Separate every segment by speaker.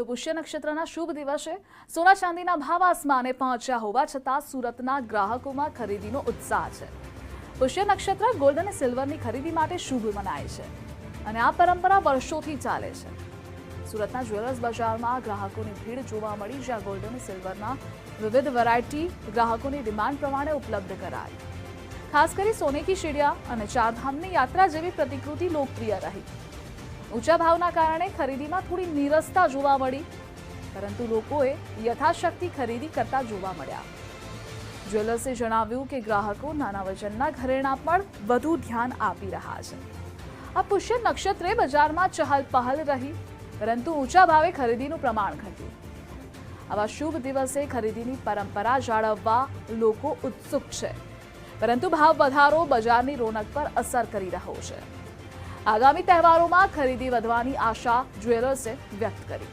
Speaker 1: તો પુષ્ય નક્ષત્રના શુભ દિવસે સોના ચાંદીના ભાવ આસમાને પહોંચ્યા હોવા છતાં સુરતના ગ્રાહકોમાં ખરીદીનો ઉત્સાહ છે. પુષ્ય નક્ષત્ર ગોલ્ડ અને સિલ્વરની ખરીદી માટે શુભ મનાય છે અને આ પરંપરા વર્ષોથી ચાલે છે. સુરતના જ્વેલર્સ બજારમાં ગ્રાહકોની ભીડ જોવા મળી, જ્યાં ગોલ્ડ અને સિલ્વરના વિવિધ વેરાયટી ગ્રાહકોની ડિમાન્ડ પ્રમાણે ઉપલબ્ધ કરાઈ ખાસ કરી સોને કી શીડિયા અને ચારધામની યાત્રા જેવી પ્રતિકૃતિ લોકપ્રિય રહી. ઊંચા ભાવના કારણે ખરીદીમાં થોડી નીરસતા જોવા મળી. પરંતુ લોકોએ યથાશક્તિ ખરીદી કરતા જોવા મળ્યા. જ્વેલર્સે જણાવ્યું કે ગ્રાહકો નાના વજનના ઘરેણાં પણ વધુ ધ્યાન આપી રહ્યા છે. આ પુષ્ય નક્ષત્રે બજારમાં ચહલ પહલ રહી, પરંતુ ઊંચા ભાવે ખરીદીનું પ્રમાણ ઘટ્યું. આવા શુભ દિવસે ખરીદીની પરંપરા જાળવવા લોકો ઉત્સુક છે. પરંતુ ભાવ વધારો બજારની રોનક પર અસર કરી રહ્યો છે. આગામી તહેવારોમાં ખરીદી વધવાની આશા જ્વેલર્સે વ્યક્ત કરી.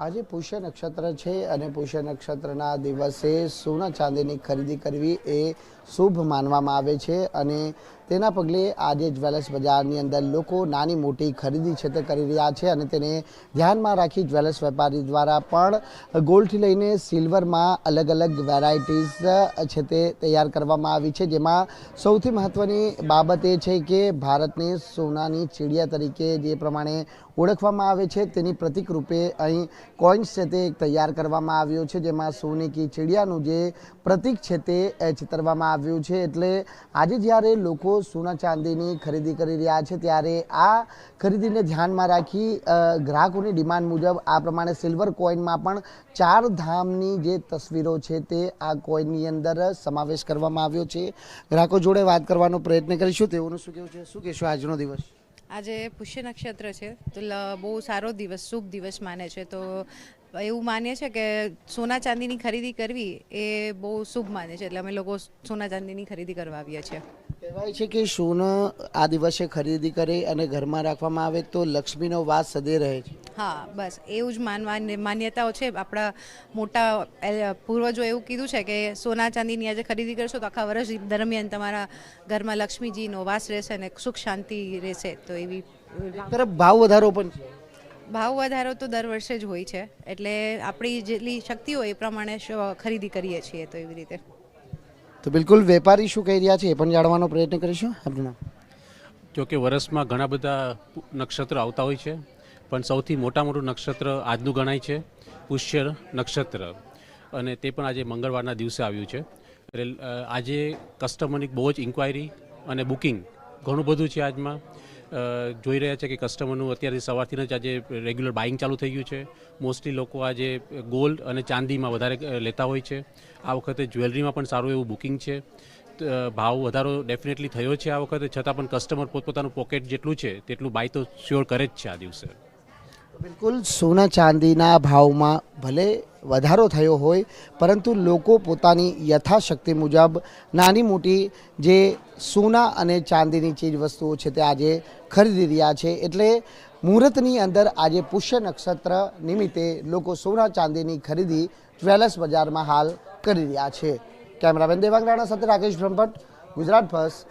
Speaker 2: આજે પુષ્ય નક્ષત્ર છે અને પુષ્ય નક્ષત્રના દિવસે સોના ચાંદીની ખરીદી કરવી એ શુભ માનવામાં આવે છે અને તેના પગલે આજે જ્વેલર્સ બજારની અંદર લોકો નાની મોટી ખરીદી છે તે કરી રહ્યા છે અને તેને ધ્યાનમાં રાખી જ્વેલર્સ વેપારી દ્વારા પણ ગોલ્ડથી લઈને સિલ્વરમાં અલગ અલગ વેરાયટીઝ છે તે તૈયાર કરવામાં આવી છે. જેમાં સૌથી મહત્ત્વની બાબત એ છે કે ભારતને સોનાની ચીડિયા તરીકે જે પ્રમાણે ઓળખવામાં આવે છે, તેની પ્રતિક રૂપે અહીં કોઇન્સ છે તે તૈયાર કરવામાં આવ્યો છે. જેમાં સોની કી ચીડિયાનું જે પ્રતિક છે તે ચિતરવામાં આવ્યું છે. એટલે આજે જ્યારે લોકો સોના ચાંદીની ખરીદી કરી રહ્યા છે ત્યારે આ ખરીદીને ધ્યાનમાં રાખી ગ્રાહકોની ડિમાન્ડ મુજબ આ પ્રમાણે સિલ્વર કોઇનમાં પણ ચાર ધામની જે તસવીરો છે તે આ કોઇનની અંદર સમાવેશ કરવામાં આવ્યો છે. ગ્રાહકો જોડે વાત કરવાનો પ્રયત્ન કરીશું. તેઓનું શું કહેવું છે? શું કહેશો આજનો દિવસ?
Speaker 3: આજે પુષ્ય નક્ષત્ર છે. તો બહુ સારો દિવસ, શુભ દિવસ માને છે. તો એવું માનીએ છે કે સોના ચાંદીની ખરીદી કરવી એ બહુ શુભ માને છે. એટલે અમે લોકો સોના ચાંદીની ખરીદી કરવા આવીએ છીએ.
Speaker 2: કહેવાય છે કે સોનું આ દિવસે ખરીદી કરે અને ઘરમાં રાખવામાં આવે તો લક્ષ્મીનો વાસ સદે રહે છે.
Speaker 3: હા બસ. એવું જ માનવા માન્યતાઓ છે. આપણા મોટા પૂર્વજો એવું કીધું છે કે સોના ચાંદીની આજે ખરીદી કરશો તો આખા વર્ષ દરમિયાન તમારા ઘરમાં લક્ષ્મીજીનો વાસ રહેશે અને સુખ શાંતિ રહેશે. તો એવી
Speaker 2: તરફ ભાવ વધારો પણ છે.
Speaker 3: ભાવ વધારો તો દર વર્ષે જ હોય છે. એટલે આપણી જેટલી શક્તિ હોય એ પ્રમાણે ખરીદી કરીએ છીએ તો એવી રીતે.
Speaker 2: તો બિલકુલ વેપારી શું કહી રહ્યા છે, એ પણ જાણવાનો પ્રયત્ન કરીશું. આપનું નામ?
Speaker 4: જોકે વર્ષમાં ઘણા બધા નક્ષત્ર આવતા હોય છે, પણ સૌથી મોટા મોટું નક્ષત્ર આજનું ગણાય છે પુષ્ય નક્ષત્ર. અને તે પણ આજે મંગળવારના દિવસે આવ્યું છે. એટલે આજે કસ્ટમરની બહુ જ ઇન્ક્વાયરી અને બુકિંગ ઘણું બધું છે આજમાં. જોઈ રહ્યા છે કે કસ્ટમરનું અત્યારે સવારથી જ આજે રેગ્યુલર બાઇંગ ચાલુ થઈ ગયું છે. મોસ્ટલી લોકો આજે ગોલ્ડ અને ચાંદીમાં વધારે લેતા હોય છે. આ વખતે જ્વેલરીમાં પણ સારું એવું બુકિંગ છે. ભાવ વધારો ડેફિનેટલી થયો છે આ વખતે. છતાં પણ કસ્ટમર પોતપોતાનું પોકેટ જેટલું છે, તેટલું બાય તો શ્યોર કરે જ છે આ દિવસે.
Speaker 2: બિલકુલ, સોના ચાંદીના ભાવમાં ભલે વધારો થયો હોય, પરંતુ લોકો પોતાની યથાશક્તિ મુજબ નાની મોટી જે સોના અને ચાંદીની ચીજ વસ્તુઓ છે તે આજે ખરીદી રહ્યા છે. એટલે મુહૂર્તની અંદર આજે પુષ્ય નક્ષત્ર નિમિત્તે લોકો સોના ચાંદીની ખરીદી જ્વેલર્સ બજારમાં હાલ કરી રહ્યા છે. કેમેરામેન દેવાંગ રાણા સાથે રાકેશ બ્રહ્મભટ્ટ, ગુજરાત ફર્સ્ટ